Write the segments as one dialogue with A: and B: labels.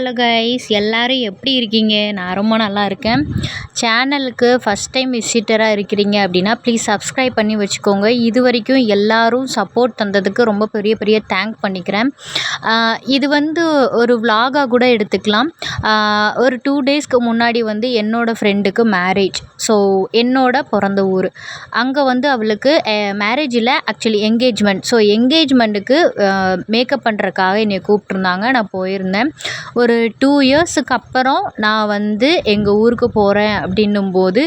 A: Hello guys எல்லோரும் எப்படி இருக்கீங்க? நான் ரொம்ப நல்லா இருக்கேன். சேனலுக்கு ஃபஸ்ட் டைம் விசிட்டராக இருக்கிறீங்க அப்படின்னா ப்ளீஸ் சப்ஸ்கிரைப் பண்ணி வச்சுக்கோங்க. இது வரைக்கும் எல்லோரும் சப்போர்ட் தந்ததுக்கு ரொம்ப பெரிய பெரிய தேங்க் பண்ணிக்கிறேன். இது வந்து ஒரு விலாகாக கூட எடுத்துக்கலாம். ஒரு டூ டேஸ்க்கு முன்னாடி வந்து என்னோடய ஃப்ரெண்டுக்கு மேரேஜ் ஸோ என்னோட பிறந்த ஊர். அங்கே வந்து அவளுக்கு மேரேஜ் இல்லை ஆக்சுவலி என்கேஜ்மெண்ட் ஸோ என்கேஜ்மெண்ட்டுக்கு மேக்கப் பண்ணுறக்காக என்னை கூப்பிட்ருந்தாங்க நான் போயிருந்தேன். ஒரு ஒரு டூ இயர்ஸுக்கு அப்புறம் நான் வந்து எங்கள் ஊருக்கு போகிறேன் அப்படின்னும் போது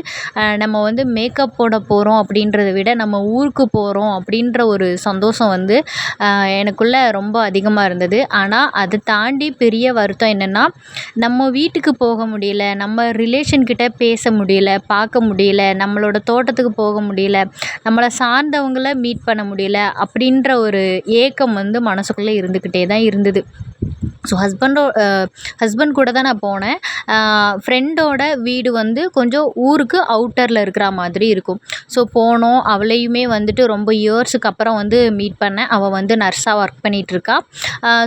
A: நம்ம வந்து மேக்கப் போட போகிறோம் அப்படின்றத விட நம்ம ஊருக்கு போகிறோம் அப்படின்ற ஒரு சந்தோஷம் வந்து எனக்குள்ளே ரொம்ப அதிகமாக இருந்தது. ஆனால் அதை தாண்டி பெரிய வருத்தம் என்னென்னா நம்ம வீட்டுக்கு போக முடியல நம்ம ரிலேஷன்கிட்ட பேச முடியல பார்க்க முடியல நம்மளோட தோட்டத்துக்கு போக முடியல நம்மளை சார்ந்தவங்கள மீட் பண்ண முடியல அப்படின்ற ஒரு ஏக்கம் வந்து மனசுக்குள்ளே இருந்துக்கிட்டே தான் இருந்தது. ஸோ ஹஸ்பண்டோ ஹஸ்பண்ட் கூட தான் நான் போனேன். ஃப்ரெண்டோட வீடு வந்து கொஞ்சம் ஊருக்கு அவுட்டரில் இருக்கிற மாதிரி இருக்கும். ஸோ போனோம். அவளையுமே வந்துட்டு ரொம்ப இயர்ஸுக்கு அப்புறம் வந்து மீட் பண்ணேன். அவள் வந்து நர்ஸாக ஒர்க் பண்ணிகிட்ருக்கா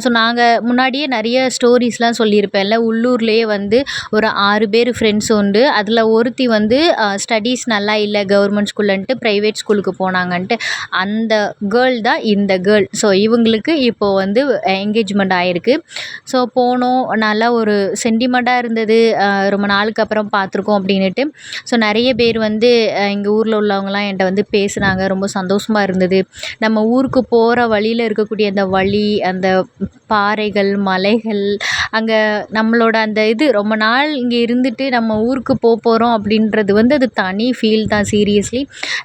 A: ஸோ நாங்கள் முன்னாடியே நிறைய ஸ்டோரிஸ்லாம் சொல்லியிருப்பேன்ல. உள்ளூர்லேயே வந்து ஒரு ஆறு பேர் ஃப்ரெண்ட்ஸ் உண்டு. அதில் ஒருத்தி வந்து ஸ்டடீஸ் நல்லா இல்லை கவர்மெண்ட் ஸ்கூல்லன்ட்டு ப்ரைவேட் ஸ்கூலுக்கு போனாங்கன்ட்டு. அந்த கேர்ள் தான் இந்த கேர்ள் ஸோ இவங்களுக்கு இப்போது வந்து என்கேஜ்மெண்ட் ஆகிருக்கு ஸோ போனோம். நல்லா ஒரு சென்டிமெண்ட்டாக இருந்தது. ரொம்ப நாளுக்கு அப்புறம் பார்த்துருக்கோம் அப்படின்னுட்டு. ஸோ நிறைய பேர் வந்து எங்கள் ஊரில் உள்ளவங்கலாம் என்கிட்ட வந்து பேசுனாங்க. ரொம்ப சந்தோஷமாக இருந்தது. நம்ம ஊருக்கு போகிற வழியில் இருக்கக்கூடிய அந்த வழி அந்த பாறைகள் மலைகள் அங்கே நம்மளோட அந்த இது ரொம்ப நாள் இங்கே இருந்துட்டு நம்ம ஊருக்கு போக போகிறோம் அப்படின்றது வந்து அது தனி ஃபீல் தான் சீரியஸ்லி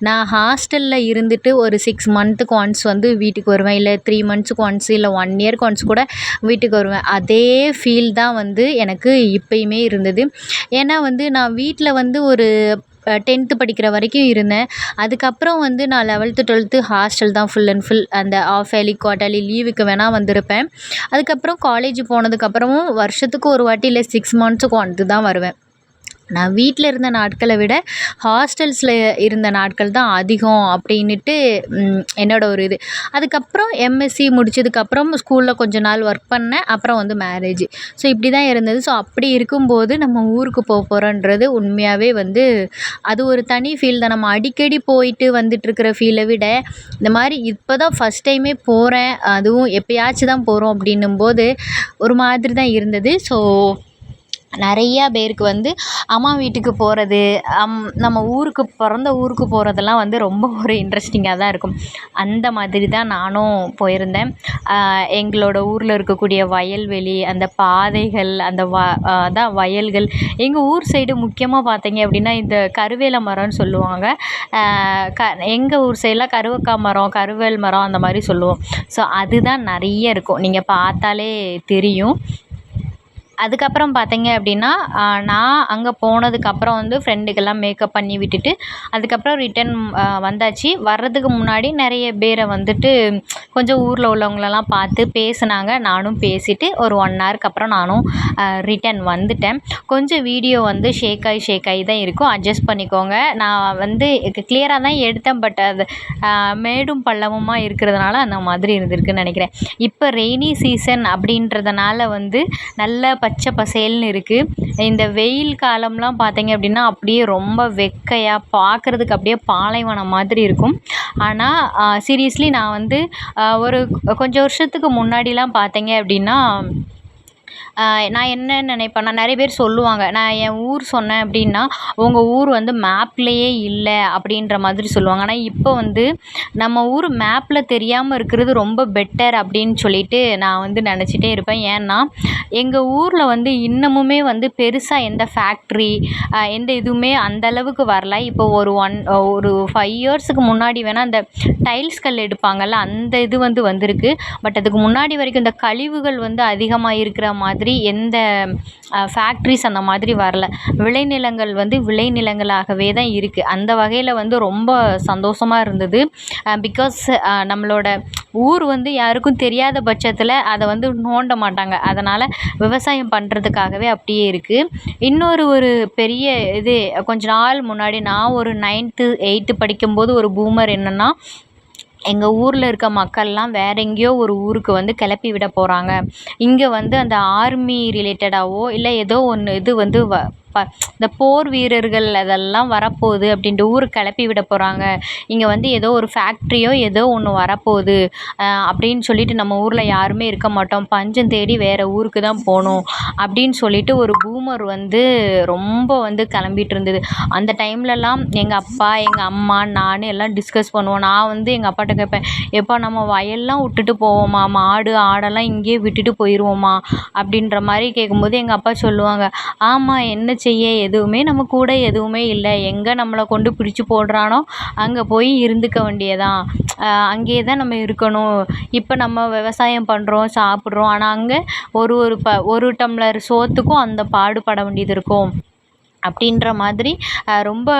A: நான் ஹாஸ்டலில் இருந்துட்டு ஒரு சிக்ஸ் மந்த்துக்கு ஒன்ஸ் வந்து வீட்டுக்கு வருவேன். இல்லை த்ரீ மந்த்ஸுக்கு ஒன்ஸ் இல்லை ஒன் இயர்க்கு ஒன்ஸ் கூட வீட்டுக்கு வருவேன். அதே ஃபீல் தான் வந்து எனக்கு இப்போயுமே இருந்தது. ஏன்னா வந்து நான் வீட்டில் வந்து ஒரு டென்த்து படிக்கிற வரைக்கும் இருந்தேன். அதுக்கப்புறம் வந்து நான் லெவல்த்து டுவெல்த்து ஹாஸ்டல் தான் ஃபுல் அண்ட் ஃபுல் அந்த ஆஃப் ஏர்லி குவார்ட்டர்லி லீவுக்கு வேணால் வந்திருப்பேன். அதுக்கப்புறம் காலேஜ் போனதுக்கப்புறமும் வருஷத்துக்கு ஒரு வாட்டி இல்லை சிக்ஸ் மந்த்ஸுக்கு ஒன்ஸ் தான் வருவேன். நான் வீட்டில் இருந்த நாட்களை விட ஹாஸ்டல்ஸில் இருந்த நாட்கள் தான் அதிகம் அப்படின்னுட்டு என்னோட ஒரு இது. அதுக்கப்புறம் எம்எஸ்சி முடித்ததுக்கப்புறம் ஸ்கூலில் கொஞ்ச நாள் ஒர்க் பண்ணேன். அப்புறம் வந்து மேரேஜ் ஸோ இப்படி தான் இருந்தது. ஸோ அப்படி இருக்கும்போது நம்ம ஊருக்கு போக போகிறோன்றது உண்மையாகவே வந்து அது ஒரு தனி ஃபீல் தான். நம்ம அடிக்கடி போயிட்டு வந்துட்டுருக்கிற ஃபீலை விட இந்த மாதிரி இப்போ தான் ஃபஸ்ட் டைமே போகிறேன் அதுவும் எப்போயாச்சும் தான் போகிறோம் அப்படின்னும் போது ஒரு மாதிரி தான் இருந்தது. ஸோ நிறையா பேருக்கு வந்து அம்மா வீட்டுக்கு போகிறது அம் நம்ம ஊருக்கு பிறந்த ஊருக்கு போகிறதெல்லாம் வந்து ரொம்ப ஒரு இன்ட்ரெஸ்டிங்காக தான் இருக்கும். அந்த மாதிரி தான் நானும் போயிருந்தேன். எங்களோட ஊரில் இருக்கக்கூடிய வயல்வெளி அந்த பாதைகள் அந்த வ அதான் வயல்கள். எங்கள் ஊர் சைடு முக்கியமாக பார்த்தீங்க அப்படின்னா இந்த கருவேல மரம்னு சொல்லுவாங்க. க எங்கள் ஊர் சைடெலாம் கருவக்கா மரம் கருவேல் மரம் அந்த மாதிரி சொல்லுவோம். ஸோ அதுதான் நிறைய இருக்கும். நீங்கள் பார்த்தாலே தெரியும். அதுக்கப்புறம் பார்த்தீங்க அப்படின்னா நான் அங்கே போனதுக்கப்புறம் வந்து ஃப்ரெண்டுக்கெல்லாம் மேக்கப் பண்ணி விட்டுட்டு அதுக்கப்புறம் ரிட்டன் வந்தாச்சு. வர்றதுக்கு முன்னாடி நிறைய பேரை வந்துட்டு கொஞ்சம் ஊரில் உள்ளவங்களெல்லாம் பார்த்து பேசினாங்க. நானும் பேசிவிட்டு ஒரு ஒன் ஹவருக்கு அப்புறம் நானும் ரிட்டன் வந்துட்டேன். கொஞ்சம் வீடியோ வந்து ஷேக் ஆகி ஷேக் ஆகி தான் இருக்கும். அட்ஜஸ்ட் பண்ணிக்கோங்க. நான் வந்து கிளியராக தான் எடுத்தேன். பட் அது மேடும் பள்ளமுமா இருக்கிறதுனால அந்த மாதிரி இருந்திருக்குன்னு நினைக்கிறேன். இப்போ ரெய்னி சீசன் அப்படின்றதுனால வந்து நல்ல பச்சை பசேல்னு இருக்குது இந்த வெயில் காலம்லாம் பார்த்தீங்க அப்படின்னா அப்படியே ரொம்ப வெக்கையாக பார்க்குறதுக்கு அப்படியே பாலைவனம் மாதிரி இருக்கும். ஆனால் சீரியஸ்லி நான் வந்து ஒரு கொஞ்சம் வருஷத்துக்கு முன்னாடிலாம் பார்த்தீங்க அப்படின்னா நான் என்ன நினைப்பேன்னா நிறைய பேர் சொல்லுவாங்க நான் என் ஊர் சொன்னேன் அப்படின்னா உங்கள் ஊர் வந்து மேப்லேயே இல்லை அப்படின்ற மாதிரி சொல்லுவாங்க. ஆனால் இப்போ வந்து நம்ம ஊர் மேப்பில் தெரியாமல் இருக்கிறது ரொம்ப பெட்டர் அப்படின்னு சொல்லிட்டு நான் வந்து நினச்சிட்டே இருப்பேன். ஏன்னா எங்கள் ஊரில் வந்து இன்னமுமே வந்து பெருசாக எந்த ஃபேக்ட்ரி எந்த இதுவுமே அந்த அளவுக்கு வரல. இப்போ ஒரு ஒன் ஒரு ஃபைவ் இயர்ஸுக்கு முன்னாடி வேணால் அந்த டைல்ஸ் கல் எடுப்பாங்கள்ல அந்த இது வந்து வந்திருக்கு. பட் அதுக்கு முன்னாடி வரைக்கும் இந்த கழிவுகள் வந்து அதிகமாக இருக்கிற மாதிரி எந்த ஃபேக்ட்ரிஸ் அந்த மாதிரி வரல. விளைநிலங்கள் வந்து விளைநிலங்களாகவே தான் இருக்குது அந்த வகையில் வந்து ரொம்ப சந்தோஷமாக இருந்தது. பிகாஸ் நம்மளோட ஊர் வந்து யாருக்கும் தெரியாத பட்சத்தில் அதை வந்து நோண்ட மாட்டாங்க. அதனால் விவசாயம் பண்ணுறதுக்காகவே அப்படியே இருக்குது இன்னொரு ஒரு பெரிய இது கொஞ்ச நாள் முன்னாடி நான் ஒரு நைன்த்து எயித்து படிக்கும்போது ஒரு பூமர் என்னென்னா எங்கள் ஊரில் இருக்க மக்கள்லாம் வேற எங்கேயோ ஒரு ஊருக்கு வந்து கிளப்பி விட போகிறாங்க இங்கே வந்து அந்த ஆர்மி ரிலேட்டடாகவோ இல்லை ஏதோ ஒன்று இது வந்து வ ப இந்த போர் வீரர்கள் அதெல்லாம் வரப்போகுது அப்படின்ட்டு ஊருக்கு கிளப்பி விட போகிறாங்க இங்கே வந்து ஏதோ ஒரு ஃபேக்ட்ரியோ ஏதோ ஒன்று வரப்போகுது. அப்படின்னு சொல்லிட்டு நம்ம ஊரில் யாருமே இருக்க மாட்டோம். பஞ்சம் தேடி வேறு ஊருக்கு தான் போகணும் அப்படின்னு சொல்லிட்டு ஒரு பூமர் வந்து ரொம்ப வந்து கிளம்பிட்டு இருந்தது. அந்த டைம்லலாம் எங்கள் அப்பா எங்கள் அம்மா நான் எல்லாம் டிஸ்கஸ் பண்ணுவோம். நான் வந்து எங்கள் அப்பாட்ட கேட்பேன் எப்போ நம்ம வயல்லாம் விட்டுட்டு போவோமா? மாடு ஆடெல்லாம் இங்கேயே விட்டுட்டு போயிடுவோமா அப்படின்ற மாதிரி கேட்கும்போது எங்கள் அப்பா சொல்லுவாங்க ஆமாம் என்ன செய்ய எதுவுமே நம்ம கூட எதுவுமே இல்லை. எங்கே நம்மளை கொண்டு பிடிச்சி போடுறானோ அங்கே போய் இருந்துக்க வேண்டியதான். அங்கேயே தான் நம்ம இருக்கணும். இப்போ நம்ம விவசாயம் பண்ணுறோம் சாப்பிட்றோம். ஆனால் அங்கே ஒரு ஒரு ப ஒரு டம்ளர் சோற்றுக்கும் அந்த பாடுபட வேண்டியது இருக்கும். அப்படின்ற மாதிரி ரொம்ப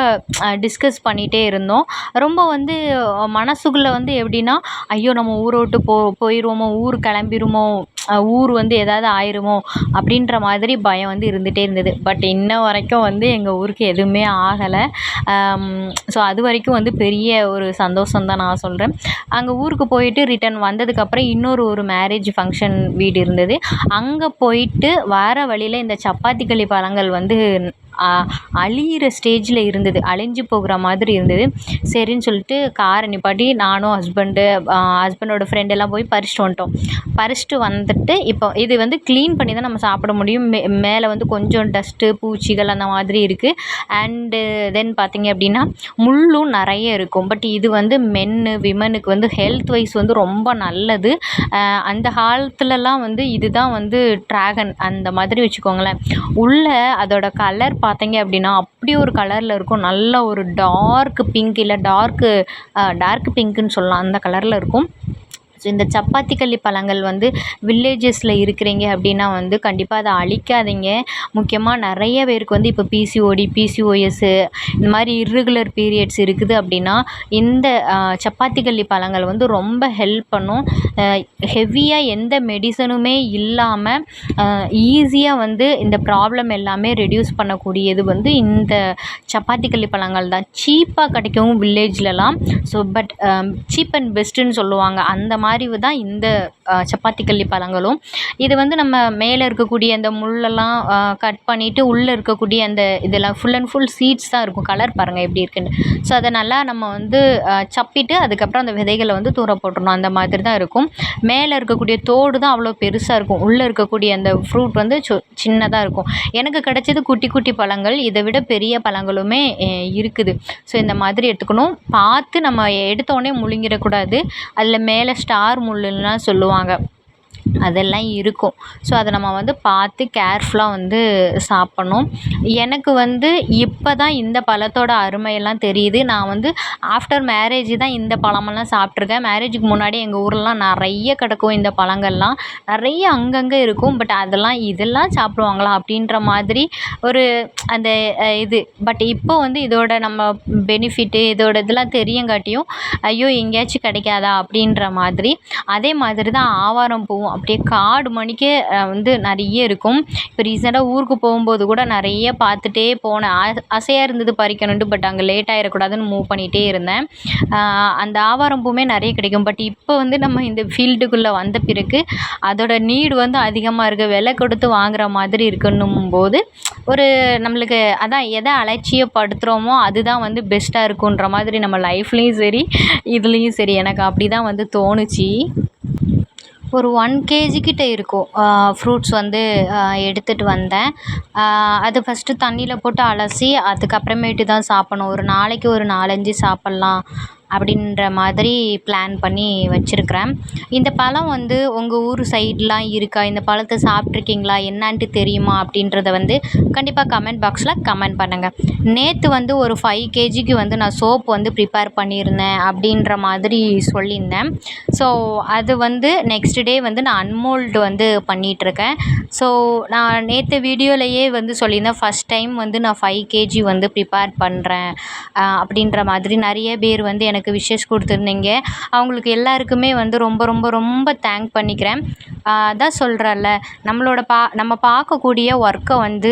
A: டிஸ்கஸ் பண்ணிகிட்டே இருந்தோம். ரொம்ப வந்து மனசுக்குள்ளே வந்து எப்படின்னா ஐயோ நம்ம ஊரை விட்டு போ போயிடுவோமோ ஊர் கிளம்பிருமோ ஊர் வந்து ஏதாவது ஆயிடுமோ அப்படின்ற மாதிரி பயம் வந்து இருந்துகிட்டே இருந்தது. பட் இன்ன வரைக்கும் வந்து எங்கள் ஊருக்கு எதுவுமே ஆகலை. ஸோ அது வரைக்கும் வந்து பெரிய ஒரு சந்தோஷம் தான் நான் சொல்கிறேன் அங்கே ஊருக்கு போயிட்டு ரிட்டன் வந்ததுக்கப்புறம் இன்னொரு ஒரு மேரேஜ் ஃபங்க்ஷன் வீடு இருந்தது. அங்கே போயிட்டு வர வழியில் இந்த சப்பாத்தி களி பழங்கள் வந்து அழியிற ஸ்டேஜில் இருந்தது. அழிஞ்சு போகிற மாதிரி இருந்தது. சரின்னு சொல்லிட்டு காரை நிப்பாட்டி நானும் ஹஸ்பண்டு ஹஸ்பண்டோட ஃப்ரெண்ட் எல்லாம் போய் பறிச்சுட்டு வந்துட்டோம். பறிச்சுட்டு வந்துட்டு இப்போ இது வந்து க்ளீன் பண்ணி தான் நம்ம சாப்பிட முடியும். மே மேலே வந்து கொஞ்சம் டஸ்ட்டு பூச்சிகள் அந்த மாதிரி இருக்குது அண்டு தென் பார்த்திங்க அப்படின்னா முள்ளும் நிறைய இருக்கும். பட் இது வந்து மென்னு விமனுக்கு வந்து ஹெல்த் வைஸ் வந்து ரொம்ப நல்லது. அந்த காலத்துலலாம் வந்து இதுதான் வந்து ட்ராகன் அந்த மாதிரி வச்சுக்கோங்களேன். உள்ளே அதோட கலர் பார்த்தீங்க அப்படின்னா அப்படி ஒரு கலரில் இருக்கும். நல்ல ஒரு டார்க் பிங்க் இல்லை டார்க்கு டார்க் பிங்க்குன்னு சொல்லலாம். அந்த கலரில் இருக்கும். ஸோ இந்த சப்பாத்தி கள்ளி பழங்கள் வந்து வில்லேஜஸில் இருக்கிறீங்க அப்படின்னா வந்து கண்டிப்பாக அதை அழிக்காதீங்க. முக்கியமாக நிறைய பேருக்கு வந்து இப்போ பிசிஓடி பிசிஓஎஸ்ஸு இந்த மாதிரி இர்ரெகுலர் பீரியட்ஸ் இருக்குது அப்படின்னா இந்த சப்பாத்தி கள்ளி பழங்கள் வந்து ரொம்ப ஹெல்ப் பண்ணும். ஹெவியாக எந்த மெடிசனுமே இல்லாமல் ஈஸியாக வந்து இந்த ப்ராப்ளம் எல்லாமே ரெடியூஸ் பண்ணக்கூடியது வந்து இந்த சப்பாத்தி கள்ளி பழங்கள் தான். சீப்பாக கிடைக்கும் வில்லேஜ்லலாம் ஸோ பட் சீப் அண்ட் பெஸ்ட்டுன்னு சொல்லுவாங்க. அந்த மாதிரி அறிவு தான் இந்த சப்பாத்தி கள்ளி பழங்களும். இது வந்து நம்ம மேலே இருக்கக்கூடிய அந்த முள்ளெல்லாம் கட் பண்ணிவிட்டு உள்ளே இருக்கக்கூடிய அந்த இதெல்லாம் ஃபுல் அண்ட் ஃபுல் சீட்ஸ் தான் இருக்கும். கலர் பாருங்கள் எப்படி இருக்குன்னு. ஸோ அதை நல்லா நம்ம வந்து சப்பிட்டு அதுக்கப்புறம் அந்த விதைகளை வந்து தூர போட்டுடணும் அந்த மாதிரி தான் இருக்கும். மேலே இருக்கக்கூடிய தோடு தான் அவ்வளோ பெருசாக இருக்கும். உள்ளே இருக்கக்கூடிய அந்த ஃப்ரூட் வந்து சொ சின்னதாக இருக்கும். எனக்கு கிடைச்சது குட்டி குட்டி பழங்கள். இதை விட பெரிய பழங்களுமே இருக்குது. ஸோ இந்த மாதிரி எடுத்துக்கணும். பார்த்து நம்ம எடுத்தோடனே முழுங்கிடக்கூடாது. அதில் மேலே ஸ்டா தார் முள்ளுன்னுலாம் சொல்லுவாங்க. அதெல்லாம் இருக்கும். ஸோ அதை நம்ம வந்து பார்த்து கேர்ஃபுல்லாக வந்து சாப்பிட்ணும். எனக்கு வந்து இப்போ தான் இந்த பழத்தோட அருமையெல்லாம் தெரியுது. நான் வந்து ஆஃப்டர் மேரேஜ் தான் இந்த பழமெல்லாம் சாப்பிட்ருக்கேன் மேரேஜுக்கு முன்னாடி எங்கள் ஊர்லலாம் நிறைய கிடக்கும் இந்த பழங்கள்லாம். நிறைய அங்கங்கே இருக்கும். பட் அதெல்லாம் இதெல்லாம் சாப்பிடுவாங்களா அப்படின்ற மாதிரி ஒரு அந்த இது. பட் இப்போ வந்து இதோட நம்ம பெனிஃபிட்டு இதோட இதெல்லாம் தெரியங்காட்டியும் ஐயோ எங்கேயாச்சும் கிடைக்காதா அப்படின்ற மாதிரி. அதே மாதிரி தான் ஆவாரம் பூவும். அப்படியே காடு மணிக்கே வந்து நிறைய இருக்கும். இப்போ ரீசெண்டாக ஊருக்கு போகும்போது கூட நிறைய பார்த்துட்டே போனேன். ஆசையாக இருந்தது பறிக்கணுன்ட்டு பட் அங்கே லேட் ஆகிடக்கூடாதுன்னு மூவ் பண்ணிகிட்டே இருந்தேன். அந்த ஆவாரம் பூவுமே நிறைய கிடைக்கும். பட் இப்போ வந்து நம்ம இந்த ஃபீல்டுக்குள்ளே வந்த பிறகு அதோட நீடு வந்து அதிகமாக இருக்குது விலை கொடுத்து வாங்குற மாதிரி இருக்குன்னும் போது ஒரு நம்மளுக்கு அதான் எதை அலட்சியப்படுத்துகிறோமோ அதுதான் வந்து பெஸ்ட்டாக இருக்குன்ற மாதிரி நம்ம லைஃப்லேயும் சரி இதுலேயும் சரி. எனக்கு அப்படி தான் வந்து தோணுச்சு. ஒரு ஒன் கேஜி கிட்ட இருக்கும். ஃப்ரூட்ஸ் வந்து எடுத்துகிட்டு வந்தேன். அது ஃபஸ்ட்டு தண்ணியில் போட்டு அலசி அதுக்கப்புறமேட்டு தான் சாப்பிட்ணும். ஒரு நாளைக்கு ஒரு நாலஞ்சு சாப்பிட்லாம். அப்படின்ற மாதிரி பிளான் பண்ணி வச்சுருக்கிறேன். இந்த பழம் வந்து உங்கள் ஊர் சைட்லாம் இருக்கா? இந்த பழத்தை சாப்பிட்ருக்கீங்களா என்னான்ட்டு தெரியுமா? அப்படின்றத வந்து கண்டிப்பாக கமெண்ட் பாக்ஸில் கமெண்ட் பண்ணுங்கள் நேற்று வந்து ஒரு ஃபைவ் கேஜிக்கு வந்து நான் சோப் வந்து ப்ரிப்பேர் பண்ணியிருந்தேன் அப்படின்ற மாதிரி சொல்லியிருந்தேன். ஸோ அது வந்து நெக்ஸ்ட் டே வந்து நான் அன்மோல்டு வந்து பண்ணிகிட்ருக்கேன் ஸோ நான் நேற்று வீடியோலையே வந்து சொல்லியிருந்தேன். ஃபஸ்ட் டைம் வந்து நான் ஃபைவ் கேஜி வந்து ப்ரிப்பேர் பண்ணுறேன் அப்படின்ற மாதிரி நிறைய பேர் வந்து எனக்கு எனக்கு விஷஸ் கொடுத்துருந்தீங்க. அவங்களுக்கு எல்லாருக்குமே வந்து ரொம்ப ரொம்ப ரொம்ப தேங்க் பண்ணிக்கிறேன். அதான் சொல்கிறேன்ல நம்மளோட பா நம்ம பார்க்கக்கூடிய ஒர்க்கை வந்து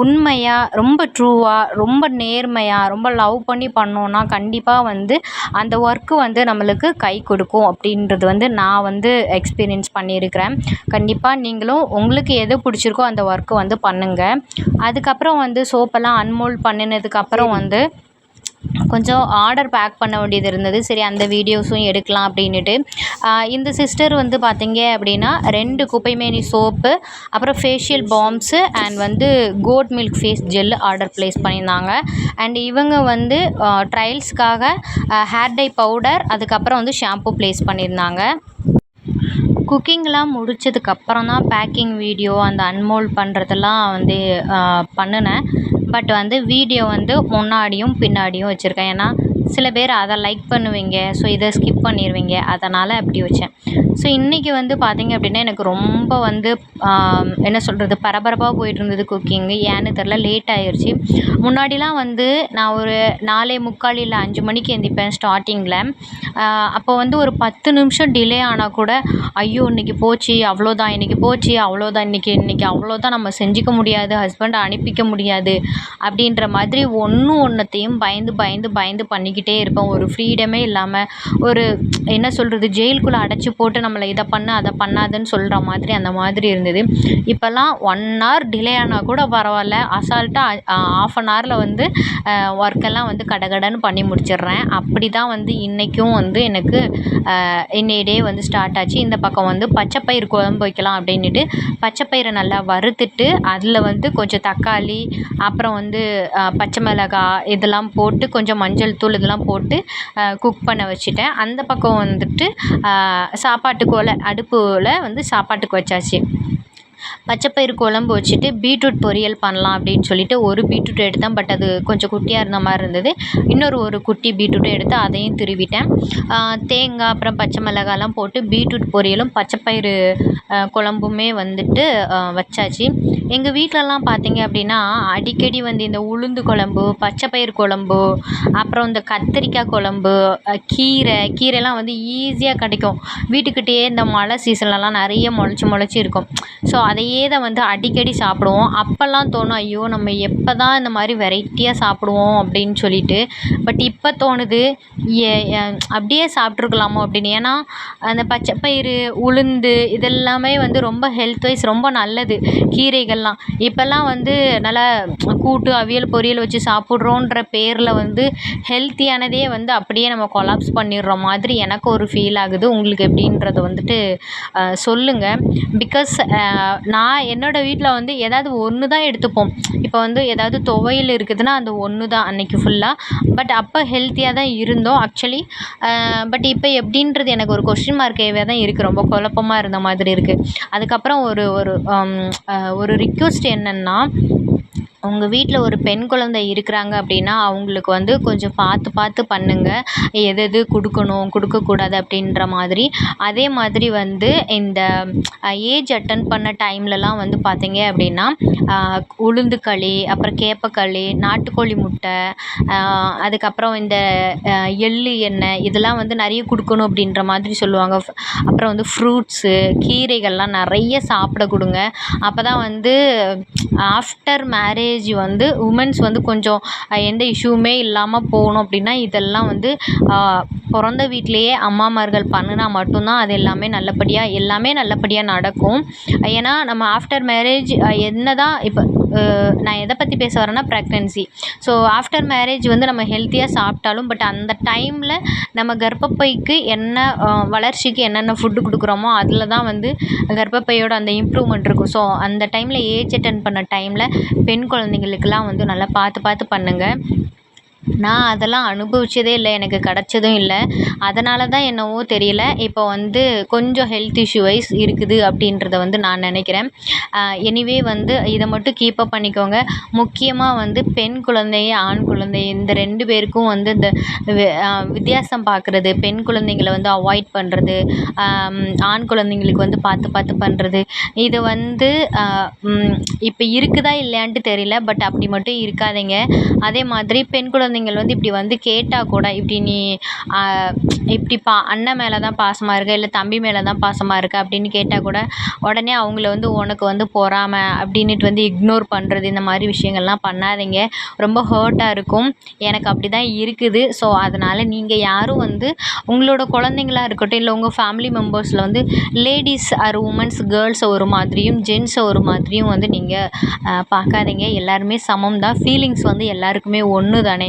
A: உண்மையாக ரொம்ப ட்ரூவாக ரொம்ப நேர்மையாக ரொம்ப லவ் பண்ணி பண்ணோன்னா கண்டிப்பாக வந்து அந்த ஒர்க்கு வந்து நம்மளுக்கு கை கொடுக்கும் அப்படின்றது வந்து நான் வந்து எக்ஸ்பீரியன்ஸ் பண்ணியிருக்கிறேன். கண்டிப்பாக நீங்களும் உங்களுக்கு எது பிடிச்சிருக்கோ அந்த ஒர்க்கு வந்து பண்ணுங்கள் அதுக்கப்புறம் வந்து சோப்பெல்லாம் அன்மோல்ட் பண்ணினதுக்கப்புறம் வந்து கொஞ்சம் ஆர்டர் பேக் பண்ண வேண்டியது இருந்தது. சரி அந்த வீடியோஸும் எடுக்கலாம் அப்படின்னுட்டு. இந்த சிஸ்டர் வந்து பார்த்தீங்க அப்படின்னா ரெண்டு குப்பைமேனி சோப்பு அப்புறம் ஃபேஷியல் பாம்ஸு அண்ட் வந்து goat milk face gel order place பண்ணியிருந்தாங்க. அண்ட் இவங்க வந்து ட்ரையல்ஸ்க்காக ஹேர் டை பவுடர் அதுக்கப்புறம் வந்து ஷாம்பு ப்ளேஸ் பண்ணியிருந்தாங்க. குக்கிங்லாம் முடிச்சதுக்கப்புறம் தான் பேக்கிங் வீடியோ அந்த அன்மோல்ட் பண்ணுறதெல்லாம் வந்து பண்ணினேன். பட் வந்து வீடியோ வந்து முன்னாடியும் பின்னாடியும் வச்சுருக்கேன். ஏன்னா சில பேர் அதை லைக் பண்ணுவீங்க ஸோ இதை ஸ்கிப் பண்ணிடுவீங்க அதனால் அப்படி வச்சேன். ஸோ இன்றைக்கி வந்து பார்த்திங்க அப்படின்னா எனக்கு ரொம்ப வந்து என்ன சொல்கிறது பரபரப்பாக போயிட்டுருந்தது குக்கிங்கு ஏன்னு தெரில லேட் ஆயிடுச்சு முன்னாடிலாம் வந்து நான் ஒரு நாலே முக்கால் இல்லை அஞ்சு மணிக்கு எந்திரிப்பேன் ஸ்டார்டிங்கில் அப்போ வந்து ஒரு பத்து நிமிஷம் டிலே ஆனால் கூட ஐயோ இன்றைக்கி போச்சு அவ்வளோதான் இன்றைக்கி போச்சு அவ்வளோதான் இன்றைக்கி இன்றைக்கி அவ்வளோதான் நம்ம செஞ்சுக்க முடியாது ஹஸ்பண்டை அனுப்பிக்க முடியாது அப்படின்ற மாதிரி ஒன்று ஒன்றுத்தையும் பயந்து பயந்து பயந்து பண்ணி பண்ணிக்கிட்டே இருப்போம். ஒரு ஃப்ரீடமே இல்லாமல் ஒரு என்ன சொல்கிறது ஜெயிலுக்குள்ளே அடைச்சி போட்டு நம்மளை இதை பண்ணு அதை பண்ணாதன்னு சொல்கிற மாதிரி அந்த மாதிரி இருந்தது. இப்போல்லாம் ஒன் ஹவர் டிலே ஆனால் கூட பரவாயில்ல. அசால்ட்டாக ஆஃப் அன் ஹவரில் வந்து ஒர்க்கெல்லாம் வந்து கடகடன்னு பண்ணி முடிச்சிடுறேன். அப்படி தான் வந்து இன்றைக்கும் வந்து எனக்கு இன்னைய டே வந்து ஸ்டார்ட் ஆச்சு. இந்த பக்கம் வந்து பச்சைப்பயிறு குழம்பு வைக்கலாம் அப்படின்னுட்டு பச்சைப்பயிரை நல்லா வறுத்துட்டு அதில் வந்து கொஞ்சம் தக்காளி அப்புறம் வந்து பச்சை மிளகாய் இதெல்லாம் போட்டு கொஞ்சம் மஞ்சள் தூள் இதெல்லாம் போட்டு குக் பண்ண வச்சுட்டேன். அந்த பக்கம் வந்துட்டு சாப்பாட்டுக்கு ஒலை அடுப்பில் வந்து சாப்பாட்டுக்கு வச்சாச்சு. பச்சைப்பயிறு குழம்பு வச்சுட்டு பீட்ரூட் பொரியல் பண்ணலாம் அப்படின்னு சொல்லிட்டு ஒரு பீட்ரூட் எடுத்தேன். பட் அது கொஞ்சம் குட்டியாக இருந்த மாதிரி இருந்தது. இன்னொரு ஒரு குட்டி பீட்ரூட்டை எடுத்து அதையும் திருவிட்டேன். தேங்காய் அப்புறம் பச்சை மிளகாலாம் போட்டு பீட்ரூட் பொரியலும் பச்சைப்பயிறு குழம்புமே வந்துட்டு வச்சாச்சு. எங்கள் வீட்டிலலாம் பார்த்தீங்க அப்படின்னா அடிக்கடி வந்து இந்த உளுந்து குழம்பு பச்சைப்பயிறு குழம்பு அப்புறம் இந்த கத்திரிக்காய் குழம்பு கீரை கீரைலாம் வந்து ஈஸியாக கிடைக்கும். வீட்டுக்கிட்டேயே இந்த மழை சீசன்லலாம் நிறைய முளச்சி முளச்சி இருக்கும். ஸோ அதையே தான் வந்து அடிக்கடி சாப்பிடுவோம். அப்போல்லாம் தோணும் ஐயோ நம்ம எப்போ தான் இந்த மாதிரி வெரைட்டியாக சாப்பிடுவோம் அப்படின்னு சொல்லிட்டு. பட் இப்போ தோணுது ஏ அப்படியே சாப்பிட்ருக்கலாமோ அப்படின்னு. ஏன்னா அந்த பச்சைப்பயிறு உளுந்து இதெல்லாமே வந்து ரொம்ப ஹெல்த் வைஸ் ரொம்ப நல்லது. கீரைகள் கீரைகள்லாம் இப்போல்லாம் வந்து நல்லா கூட்டு அவியல் பொரியல் வச்சு சாப்பிட்றோன்ற பேரில் வந்து ஹெல்த்தியானதே வந்து அப்படியே நம்ம கொலாப்ஸ் பண்ணிடுற மாதிரி எனக்கு ஒரு ஃபீல் ஆகுது. உங்களுக்கு எப்படின்றத வந்துட்டு சொல்லுங்கள் பிகாஸ் நான் என்னோடய வீட்டில் வந்து ஏதாவது ஒன்று தான் எடுத்துப்போம். இப்போ வந்து ஏதாவது துவையல் இருக்குதுன்னா அந்த ஒன்று தான் அன்றைக்கி ஃபுல்லாக பட் அப்போ ஹெல்த்தியாக தான் இருந்தோம் ஆக்சுவலி பட் இப்போ எப்படின்றது எனக்கு ஒரு கொஸ்டின் மார்க்காகவே தான் இருக்குது ரொம்ப குழப்பமாக இருந்த மாதிரி இருக்குது அதுக்கப்புறம் ஒரு ஒரு ஒரு ரிக்வெஸ்ட் என்னென்னா உங்கள் வீட்டில் ஒரு பெண் குழந்தை இருக்கிறாங்க அப்படின்னா அவங்களுக்கு வந்து கொஞ்சம் பார்த்து பார்த்து பண்ணுங்கள் எது எது கொடுக்கணும் கொடுக்கக்கூடாது அப்படின்ற மாதிரி. அதே மாதிரி வந்து இந்த ஏஜ் அட்டன் பண்ண டைம்லலாம் வந்து பார்த்தீங்க அப்படின்னா உளுந்து களி அப்புறம் கேப்பக்களி நாட்டுக்கோழி முட்டை அதுக்கப்புறம் இந்த எள்ளு எண்ணெய் இதெல்லாம் வந்து நிறைய கொடுக்கணும் அப்படின்ற மாதிரி சொல்லுவாங்க. அப்புறம் வந்து ஃப்ரூட்ஸு கீரைகள்லாம் நிறைய சாப்பிட கொடுங்க. அப்போ தான் வந்து ஆஃப்டர் மேரேஜ் மேரேஜ் வந்து உமன்ஸ் வந்து கொஞ்சம் எந்த இஷ்யூவுமே இல்லாமல் போகணும் அப்படின்னா இதெல்லாம் வந்து பிறந்த வீட்டிலையே அம்மாமார்கள் பண்ணினா மட்டும்தான் அது எல்லாமே நல்லபடியாக எல்லாமே நல்லபடியாக நடக்கும். ஏன்னா நம்ம ஆஃப்டர் மேரேஜ் என்ன தான் இப்போ நான் எதை பற்றி பேச வரேன்னா ப்ரெக்னென்சி ஸோ ஆஃப்டர் மேரேஜ் வந்து நம்ம ஹெல்த்தியாக சாப்பிட்டாலும் பட் அந்த டைமில் நம்ம கர்ப்பப்பைக்கு என்ன வளர்ச்சிக்கு என்னென்ன ஃபுட்டு கொடுக்குறோமோ அதில் தான் வந்து கர்ப்பப்பையோட அந்த இம்ப்ரூவ்மெண்ட் இருக்கும். ஸோ அந்த டைமில் ஏஜ் அட்டன் பண்ண டைமில் பெண் குழந்தைங்களுக்கெல்லாம் வந்து நல்லா பார்த்து பார்த்து பண்ணுங்கள் நான் அதெல்லாம் அனுபவிச்சதே இல்லை எனக்கு கிடச்சதும் இல்லை. அதனால தான் என்னவோ தெரியல. இப்போ வந்து கொஞ்சம் ஹெல்த் இஷ்யூ வைஸ் இருக்குது அப்படின்றத வந்து நான் நினைக்கிறேன். எனிவே வந்து இதை மட்டும் கீப் அப் பண்ணிக்கோங்க. முக்கியமாக வந்து பெண் குழந்தை ஆண் குழந்தை இந்த ரெண்டு பேருக்கும் வந்து இந்த வித்தியாசம் பார்க்குறது பெண் குழந்தைங்கள வந்து அவாய்ட் பண்ணுறது ஆண் குழந்தைங்களுக்கு வந்து பார்த்து பார்த்து பண்ணுறது இது வந்து இப்போ இருக்குதா இல்லையான்ட்டு தெரியல பட் அப்படி மட்டும் இருக்காதீங்க. அதே மாதிரி பெண் குழந்தை குழந்தைங்கள் வந்து இப்படி வந்து கேட்டால் கூட இப்படி நீ இப்படி பா அண்ணன் மேலே தான் பாசமாக இருக்க இல்லை தம்பி மேலே தான் பாசமாக இருக்க அப்படின்னு கேட்டால் கூட உடனே அவங்கள வந்து உனக்கு வந்து பொறாமை அப்படின்னுட்டு வந்து இக்னோர் பண்ணுறது இந்த மாதிரி விஷயங்கள்லாம் பண்ணாதீங்க. ரொம்ப ஹர்ட்டாக இருக்கும். எனக்கு அப்படி தான் இருக்குது. ஸோ அதனால் நீங்கள் யாரும் வந்து உங்களோட குழந்தைங்களா இருக்கட்டும் இல்லை உங்கள் ஃபேமிலி மெம்பர்ஸில் வந்து லேடீஸ் ஆர் உமன்ஸ் கேர்ள்ஸை ஒரு மாதிரியும் ஜென்ஸை ஒரு மாதிரியும் வந்து நீங்கள் பார்க்காதீங்க. எல்லாருமே சமம் தான் ஃபீலிங்ஸ் வந்து எல்லாருக்குமே ஒன்று தானே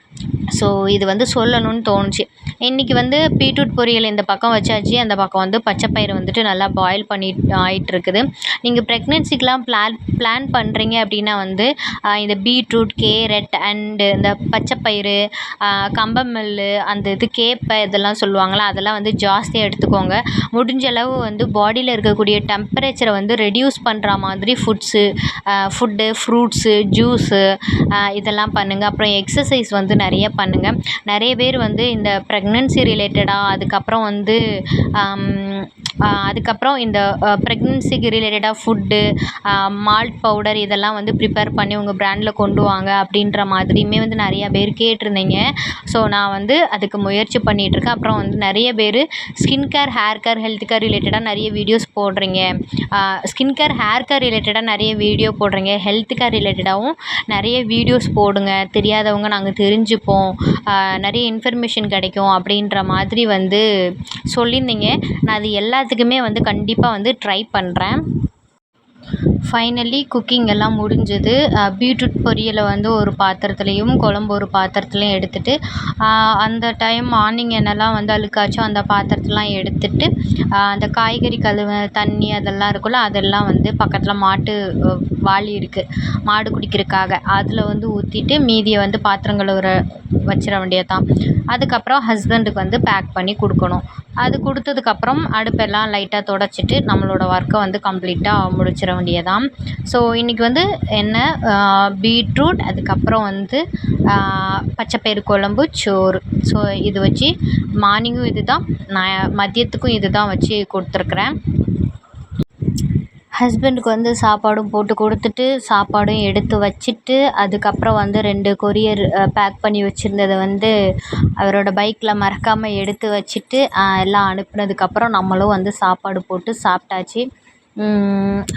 A: ஸோ இது வந்து சொல்லணும்னு தோணுச்சு. இன்றைக்கி வந்து பீட்ரூட் பொரியல் இந்த பக்கம் வச்சாச்சு. அந்த பக்கம் வந்து பச்சைப்பயிறு வந்துட்டு நல்லா பாயில் பண்ணி ஆகிட்டுருக்குது நீங்கள் ப்ரெக்னென்சிக்கெலாம் பிளான் பிளான் பண்ணுறீங்க அப்படின்னா வந்து இந்த பீட்ரூட் கேரட் அண்டு இந்த பச்சைப்பயிறு கம்பமெல்லு அந்த இது கேப்பை இதெல்லாம் சொல்லுவாங்களா அதெல்லாம் வந்து ஜாஸ்தியாக எடுத்துக்கோங்க. முடிஞ்ச அளவு வந்து பாடியில் இருக்கக்கூடிய டெம்பரேச்சரை வந்து ரெடியூஸ் பண்ணுற மாதிரி ஃபுட்ஸு ஃபுட்டு ஃப்ரூட்ஸு ஜூஸு இதெல்லாம் பண்ணுங்கள் அப்புறம் எக்ஸசைஸ் வந்து நிறைய நிறைய பண்ணுங்கள் நிறைய பேர் வந்து இந்த ப்ரெக்னன்சி ரிலேட்டடாக அதுக்கப்புறம் வந்து அதுக்கப்புறம் இந்த ப்ரெக்னன்சிக்கு ரிலேட்டடாக ஃபுட்டு மால்ட் பவுடர் இதெல்லாம் வந்து ப்ரிப்பேர் பண்ணி உங்கள் ப்ராண்டில் கொண்டு வாங்க அப்படின்ற மாதிரியுமே வந்து நிறையா பேர் கேட்டிருந்தீங்க. ஸோ நான் வந்து அதுக்கு முயற்சி பண்ணிகிட்ருக்கேன் அப்புறம் வந்து நிறைய பேர் skin care hair care health care ரிலேட்டடாக நிறைய வீடியோஸ் போடுறீங்க. ஸ்கின் கேர் ஹேர் கேர் ரிலேட்டடாக நிறைய வீடியோ போடுறீங்க. ஹெல்த் கேர் ரிலேட்டடாகவும் நிறைய வீடியோஸ் போடுங்க. தெரியாதவங்க நாங்கள் தெரிஞ்சுப்போம் நிறைய இன்ஃபர்மேஷன் கிடைக்கும் அப்படின்ற மாதிரி வந்து சொல்லியிருந்தீங்க. நான் அது எல்லாத்துக்குமே வந்து கண்டிப்பாக வந்து ட்ரை பண்ணுறேன் ஃபைனலி குக்கிங் எல்லாம் முடிஞ்சது. பீட்ரூட் பொரியலை வந்து ஒரு பாத்திரத்துலேயும் குழம்பு ஒரு பாத்திரத்துலேயும் எடுத்துட்டு அந்த டைம் மார்னிங் என்னெல்லாம் வந்து அழுக்காச்சோ அந்த பாத்திரத்தெலாம் எடுத்துட்டு அந்த காய்கறி கழுவ தண்ணி அதெல்லாம் இருக்கும்ல அதெல்லாம் வந்து பக்கத்தில் மாட்டு வாளி இருக்குது மாடு குடிக்கிறதுக்காக. அதில் வந்து ஊற்றிட்டு மீதியை வந்து பாத்திரம் கழுவுற வச்சிட வேண்டியது தான் அதுக்கப்புறம் ஹஸ்பண்டுக்கு வந்து பேக் பண்ணி கொடுக்கணும். அது கொடுத்ததுக்கப்புறம் அடுப்பெல்லாம் லைட்டாக தொடச்சிட்டு நம்மளோட ஒர்க்கை வந்து கம்ப்ளீட்டாக முடிச்சிட வேண்டியது தான் ஸோ இன்றைக்கி வந்து என்ன பீட்ரூட் அதுக்கப்புறம் வந்து பச்சைப்பயிறு குழம்பு சோறு. ஸோ இது வச்சு மார்னிங்கும் இது தான் நான் மதியத்துக்கும் இது தான் வச்சு கொடுத்துருக்குறேன். ஹஸ்பண்டுக்கு வந்து சாப்பாடும் போட்டு கொடுத்துட்டு சாப்பாடும் எடுத்து வச்சுட்டு அதுக்கப்புறம் வந்து ரெண்டு கொரியர் பேக் பண்ணி வச்சுருந்ததை வந்து அவரோட பைக்கில் மறக்காமல் எடுத்து வச்சுட்டு எல்லாம் அனுப்புனதுக்கப்புறம் நம்மளும் வந்து சாப்பாடு போட்டு சாப்பிட்டாச்சு.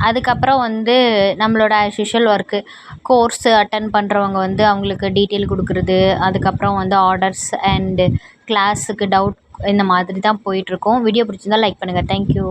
A: அதுக்கப்புறம் வந்து நம்மளோட as usual work course attend பண்ணுறவங்க வந்து அவங்களுக்கு டீட்டெயில் கொடுக்குறது அதுக்கப்புறம் வந்து ஆர்டர்ஸ் அண்டு கிளாஸுக்கு டவுட் இந்த மாதிரி தான் போயிட்டுருக்கோம் வீடியோ பிடிச்சிருந்தா லைக் பண்ணுங்கள் தேங்க்யூ